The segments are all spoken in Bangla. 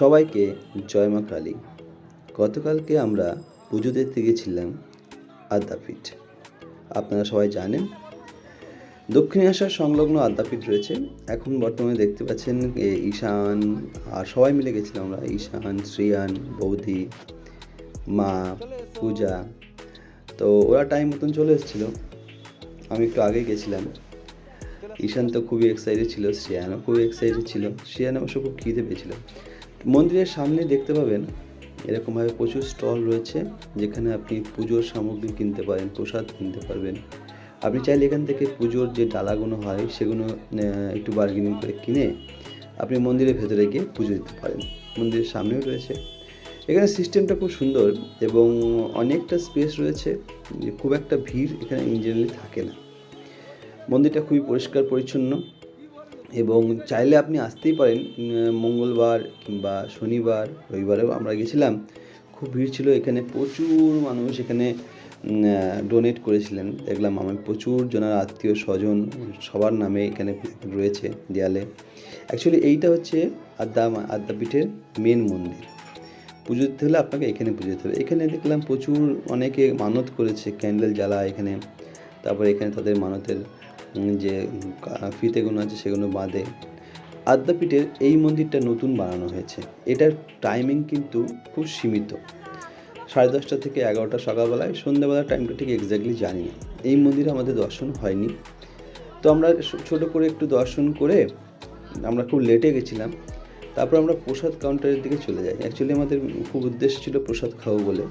সবাইকে জয় মা কালী। গতকালকে আমরা পুজো দেখতে গেছিলাম আদ্যাপীঠ। আপনারা সবাই জানেন, দক্ষিণে আসার সংলগ্ন আদ্যাপীঠ রয়েছে। এখন বর্তমানে দেখতে পাচ্ছেন ঈশান, আর সবাই মিলে গেছিলাম আমরা, ঈশান, শ্রিয়ান, বৌদি, মা, পূজা। তো ওরা টাইম মতন চলে এসেছিল। আমি একটু আগে গেছিলাম। ঈশান তো খুবই এক্সাইটেড ছিল, শ্রেয়ানও খুবই এক্সাইটেড ছিল। শ্রেয়ান অবশ্য খুব খিদে পেয়েছিল। মন্দিরের সামনে দেখতে পাবেন এরকমভাবে প্রচুর স্টল রয়েছে, যেখানে আপনি পুজোর সামগ্রী কিনতে পারেন, প্রসাদ কিনতে পারবেন। আপনি চাইলে এখান থেকে পুজোর যে ডালাগুলো হয়, সেগুলো একটু বার্গেনিং করে কিনে আপনি মন্দিরের ভেতরে গিয়ে পুজো দিতে পারেন। মন্দিরের সামনেও রয়েছে। এখানে সিস্টেমটা খুব সুন্দর এবং অনেকটা স্পেস রয়েছে খুব একটা ভিড় এখানে ইঞ্জিনিয়ারলি থাকে না। মন্দিরটা খুবই পরিষ্কার পরিচ্ছন্ন এবং চাইলে আপনি আসতেই পারেন মঙ্গলবার কিংবা শনিবার, রবিবারেও আমরা গেছিলাম। খুব ভিড় ছিল, এখানে প্রচুর মানুষ এখানে ডোনেট করেছিলেন। দেখলাম আমি প্রচুর জনের আত্মীয় স্বজন, সবার নামে এখানে রয়েছে দেয়ালে। অ্যাকচুয়ালি এইটা হচ্ছে আদ্যা আদ্যাপীঠের মেন মন্দির। পুজো দিতে হলে আপনাকে এখানে পুজো দিতে হবে। এখানে দেখলাম প্রচুর অনেকে মানত করেছে ক্যান্ডেল জ্বালা এখানে। তারপরে এখানে তাদের মানতের যে কা- ফিতেগুলো আছে সেগুলো বাঁধে আদ্যাপীঠের এই মন্দিরটা নতুন বানানো হয়েছে। এটার টাইমিং কিন্তু খুব সীমিত। সাড়ে দশটা থেকে এগারোটা সকালবেলায়, সন্ধ্যাবেলার টাইমটা ঠিক এক্স্যাক্টলি জানি না। এই মন্দিরে আমাদের দর্শন হয়নি। তো আমরা ছোটো করে একটু দর্শন করে আমরা খুব লেটে গেছিলাম। তারপর আমরা প্রসাদ কাউন্টারের দিকে চলে যাই। অ্যাকচুয়ালি আমাদের খুব উদ্দেশ্য ছিল প্রসাদ খাব বলে।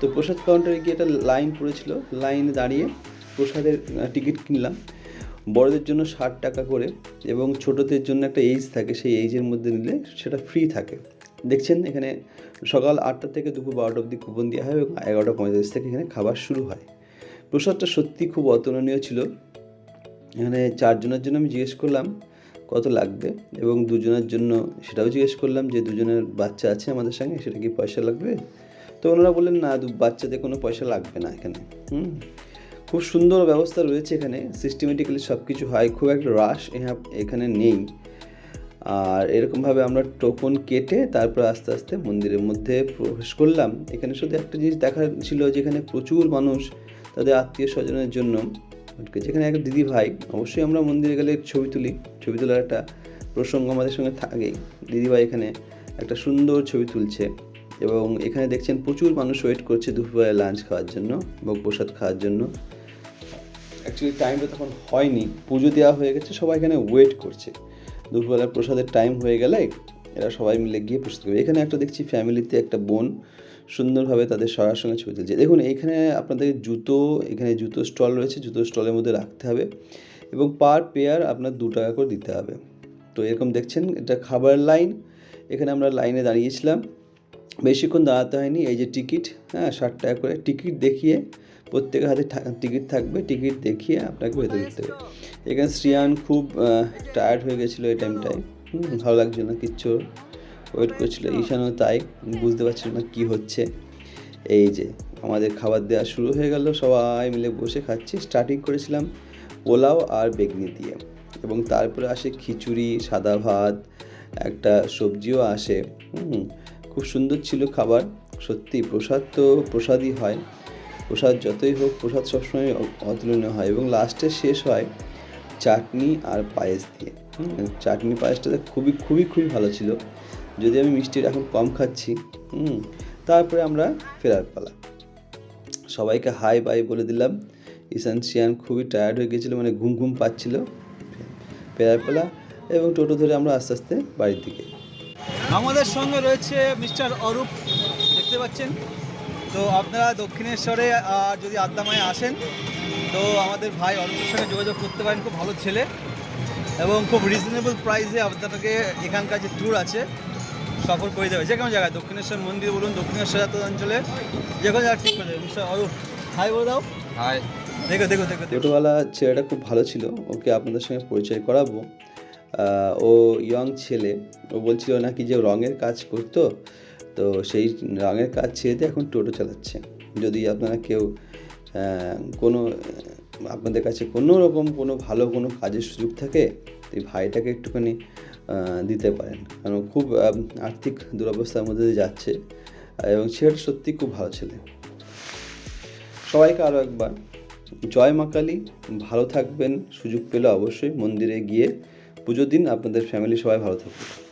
তো প্রসাদ কাউন্টারে গিয়ে একটা লাইন পড়েছিল। লাইনে দাঁড়িয়ে প্রসাদের টিকিট কিনলাম। বড়দের জন্য ষাট টাকা করে এবং ছোটদের জন্য একটা এইজ থাকে, সেই এইজের মধ্যে নিলে সেটা ফ্রি থাকে। দেখছেন, এখানে সকাল আটটা থেকে দুপুর বারোটা অবধি কুপন দেওয়া হয় এবং এগারোটা পঁয়তাল্লিশ থেকে এখানে খাবার শুরু হয়। প্রসাদটা সত্যি খুব অতুলনীয় ছিল। এখানে চারজনের জন্য আমি জিজ্ঞেস করলাম, কত লাগবে? এবং দুজনের জন্য সেটাও জিজ্ঞেস করলাম যে, দুজনের বাচ্চা আছে আমাদের সঙ্গে, সেটা কি পয়সা লাগবে? তো ওনারা বললেন, না বাচ্চাদের কোনো পয়সা লাগবে না এখানে। হুম? খুব সুন্দর ব্যবস্থা রয়েছে এখানে। সিস্টেমেটিক্যালি সব কিছু হয়। খুব একটা রাশ এখানে নেই। আর এরকমভাবে আমরা টোকন কেটে তারপর আস্তে আস্তে মন্দিরের মধ্যে প্রবেশ করলাম। এখানে শুধু একটা জিনিস দেখার ছিল যেখানে প্রচুর মানুষ, তাদের আত্মীয় স্বজনের জন্য যেখানে একটা দিদি ভাই, অবশ্যই আমরা মন্দিরে গেলে ছবি তুলি। ছবি তোলার একটা প্রসঙ্গ আমাদের সঙ্গে থাকেই। দিদিভাই এখানে একটা সুন্দর ছবি তুলছে। এবং এখানে দেখছেন প্রচুর মানুষ ওয়েট করছে দুপুরবেলায় লাঞ্চ খাওয়ার জন্য, ভোগ প্রসাদ খাওয়ার জন্য। অ্যাকচুয়ালি টাইমটা তখন হয়নি, পুজো দেওয়া হয়ে গেছে, সবাই এখানে ওয়েট করছে। দুপুরবেলার প্রসাদের টাইম হয়ে গেলে এরা সবাই মিলে গিয়ে প্রস্তুত করবে এখানে একটা দেখছি ফ্যামিলিতে একটা বোন সুন্দরভাবে তাদের সবার সঙ্গে ছবি তুলছে। দেখুন, এখানে আপনাদের জুতো, এখানে জুতো স্টল রয়েছে, জুতো স্টলের মধ্যে রাখতে হবে এবং পার পেয়ার আপনার দু টাকা করে দিতে হবে। তো এরকম দেখছেন, এটা খাবার লাইন এখানে আমরা লাইনে দাঁড়িয়েছিলাম। বেশিক্ষণ দাঁড়াতে হয়নি এই যে টিকিট হ্যাঁ ষাট টাকা করে টিকিট দেখিয়ে প্রত্যেকের হাতে টিকিট থাকবে টিকিট দেখিয়ে আপনাকে ভেতরে দিতে হবে। এখানে শ্রিয়ান খুব টায়ার্ড হয়ে গেছিল এই টাইমটায় হুম, ভালো লাগছিল না কিচ্ছু ওয়েট করছিল। ঈশানও তাই বুঝতে পারছিল না কী হচ্ছে। এই যে আমাদের খাবার দেওয়া শুরু হয়ে গেল সবাই মিলে বসে খাচ্ছি। স্টার্টিং করেছিলাম পোলাও আর বেগনি দিয়ে। এবং তারপরে আসে খিচুড়ি সাদা ভাত একটা সবজিও আসে। হুম, খুব সুন্দর ছিল খাবার, সত্যি প্রসাদ তো প্রসাদই হয়। প্রসাদ যতই হোক, প্রসাদ সবসময় অতুলনীয় হয় এবং লাস্টে শেষ হয় চাটনি আর পায়েস দিয়ে। চাটনি পায়েসটা খুবই খুবই খুবই ভালো ছিল। যদি আমি মিষ্টির এখন কম খাচ্ছি, হুম, তারপরে আমরা ফেরার পালা। সবাইকে হাই বাই বলে দিলাম। ঈশান, শিয়ান খুবই টায়ার্ড হয়ে গেছিল মানে ঘুম ঘুম পাচ্ছিল। ফেরার পালা এবং টোটো ধরে আমরা আস্তে আস্তে বাড়ির দিকে। আমাদের সঙ্গে রয়েছে মিস্টার অরূপ দেখতে পাচ্ছেন? তো আপনারা দক্ষিণেশ্বরে আর যদি আদ্যামায় আসেন তো আমাদের ভাই অরূপের সঙ্গে যোগাযোগ করতে পারেন খুব ভালো ছেলে এবং খুব রিজনেবল প্রাইসে আপনাদেরকে এখানকার যে ট্যুর আছে সফর করে দেবে। যে কোনো জায়গায় দক্ষিণেশ্বর মন্দির বলুন দক্ষিণেশ্বর যাত্রা অঞ্চলে যে কোনো জায়গায় ঠিক করে দেবে। মিস্টার অরূপ হাই বলে দাও। হাই দেখো দেখো দেখো। ছোটোবেলা ছেলেটা খুব ভালো ছিল ওকে আপনাদের সঙ্গে পরিচয় করাবো। ও ইয়ং ছেলে, ও বলছিল নাকি যে রঙের কাজ করতো, তো সেই রঙের কাজ ছেড়ে দিয়ে এখন টোটো চালাচ্ছে। যদি আপনারা কেউ কোনো, আপনাদের কাছে কোনো রকম কোনো ভালো কোনো কাজের সুযোগ থাকে তো এই ভাইটাকে একটুখানি দিতে পারেন। কারণ খুব আর্থিক দুরবস্থার মধ্যে দিয়ে যাচ্ছে, এবং ছেলেটা সত্যি খুব ভালো ছেলে। সবাইকে আরও একবার জয় মা কালী, ভালো থাকবেন, সুযোগ পেলে অবশ্যই মন্দিরে গিয়ে পুজো দিন আপনাদের ফ্যামিলি সবাই ভালো থাকবে